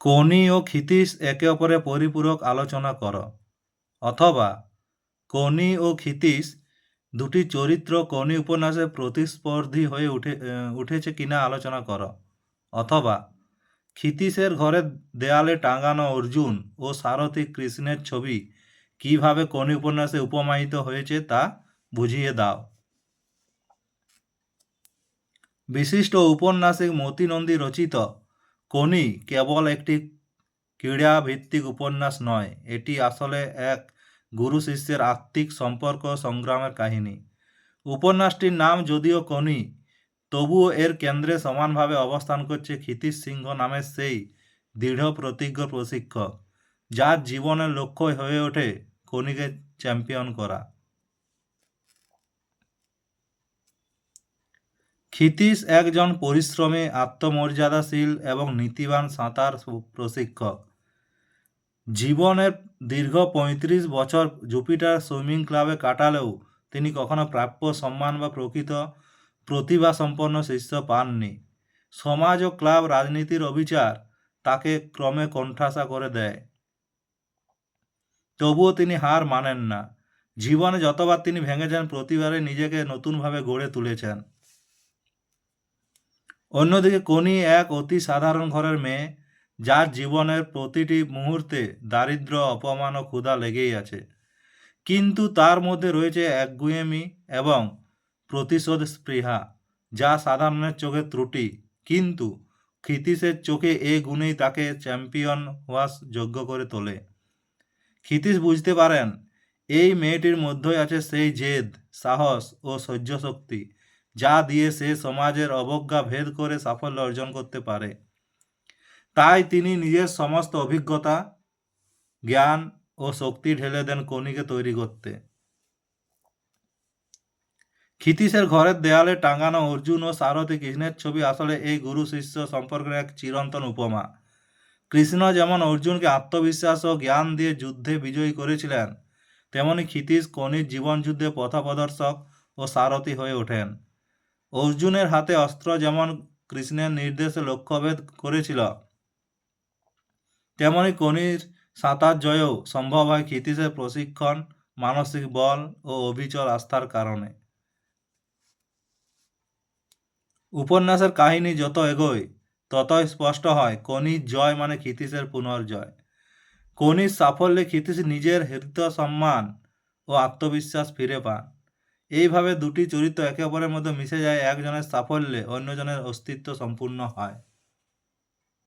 কনি ও ক্ষিতীশ একে অপরের পরিপূরক আলোচনা কর, অথবা কনি ও ক্ষিতীশ দুটি চরিত্র কনি উপন্যাসে প্রতিস্পর্ধী হয়ে উঠে উঠেছে কিনা আলোচনা কর, অথবা ক্ষিতীশের ঘরের দেয়ালে টাঙানো অর্জুন ও সারথী কৃষ্ণের ছবি কীভাবে কনি উপন্যাসে উপমায়িত হয়েছে তা বুঝিয়ে দাও। বিশিষ্ট ঔপন্যাসিক মতি নন্দী রচিত কনি কেবল একটি ক্রীড়া ভিত্তিক উপন্যাস নয়, এটি আসলে এক গুরু শিষ্যের আত্মিক সম্পর্ক সংগ্রামের কাহিনী। উপন্যাসটির নাম যদিও কনি, তবুও এর কেন্দ্রে সমানভাবে অবস্থান করছে ক্ষিতীশ সিংহ নামের সেই দৃঢ় প্রতিজ্ঞ প্রশিক্ষক, যার জীবনের লক্ষ্য হয়ে ওঠে কনিকে চ্যাম্পিয়ন করা। ক্ষিতীশ একজন পরিশ্রমী, আত্মমর্যাদাশীল এবং নীতিবান সাঁতার প্রশিক্ষক। জীবনের দীর্ঘ পঁয়ত্রিশ বছর জুপিটার সুইমিং ক্লাবে কাটালেও তিনি কখনো প্রাপ্য সম্মান বা প্রকৃত প্রতিভা সম্পন্ন শিষ্য পাননি। সমাজ ও ক্লাব রাজনীতির অবিচার তাকে ক্রমে কণ্ঠাসা করে দেয়। তবুও তিনি হার মানেন না। জীবনে যতবার তিনি ভেঙেছেন প্রতিবারে নিজেকে নতুনভাবে গড়ে তুলেছেন। অন্যদিকে কনি এক অতি সাধারণ ঘরের মেয়ে, যার জীবনের প্রতিটি মুহূর্তে দারিদ্র্য অপমান ও ক্ষুধা লেগেই আছে। কিন্তু তার মধ্যে রয়েছে একগুঁয়েমি এবং প্রতিশোধ স্পৃহা, যা সাধারণের চোখে ত্রুটি। কিন্তু ক্ষিতীশের চোখে এ গুণেই তাকে চ্যাম্পিয়ন হওয়ার যোগ্য করে তোলে। ক্ষিতীশ বুঝতে পারেন, এই মেয়েটির মধ্যেই আছে সেই জেদ, সাহস ও সহ্য শক্তি যা দিয়ে সে সমাজের অবজ্ঞা ভেদ করে সাফল্য অর্জন করতে পারে। তাই তিনি নিজের সমস্ত অভিজ্ঞতা, জ্ঞান ও শক্তি ঢেলে দেন কনিকে তৈরি করতে। ক্ষিতীশের ঘরের দেয়ালে টাঙানো অর্জুন ও সারথী কৃষ্ণের ছবি আসলে এই গুরু শিষ্য সম্পর্কের এক চিরন্তন উপমা। কৃষ্ণ যেমন অর্জুনকে আত্মবিশ্বাস ও জ্ঞান দিয়ে যুদ্ধে বিজয়ী করেছিলেন, তেমনি ক্ষিতীশ কনির জীবনযুদ্ধে পথপ্রদর্শক ও সারথী হয়ে ওঠেন। অর্জুনের হাতে অস্ত্র যেমন কৃষ্ণের নির্দেশে লক্ষ্যভেদ করেছিল, তেমনি কনির সাঁতার জয়ও সম্ভব হয় ক্ষিতীশের প্রশিক্ষণ, মানসিক বল ও অবিচল আস্থার কারণে। উপন্যাসের কাহিনী যত এগোয়, ততই স্পষ্ট হয় কনির জয় মানে ক্ষিতীশের পুনর্জয়। কনির সাফল্যে ক্ষিতীশ নিজের হৃত সম্মান ও আত্মবিশ্বাস ফিরে পান। এইভাবে দুটি চরিত্র একে অপরের মধ্যে মিশে যায় একজনের সাফল্যে অন্যজনের অস্তিত্ব সম্পূর্ণ হয়।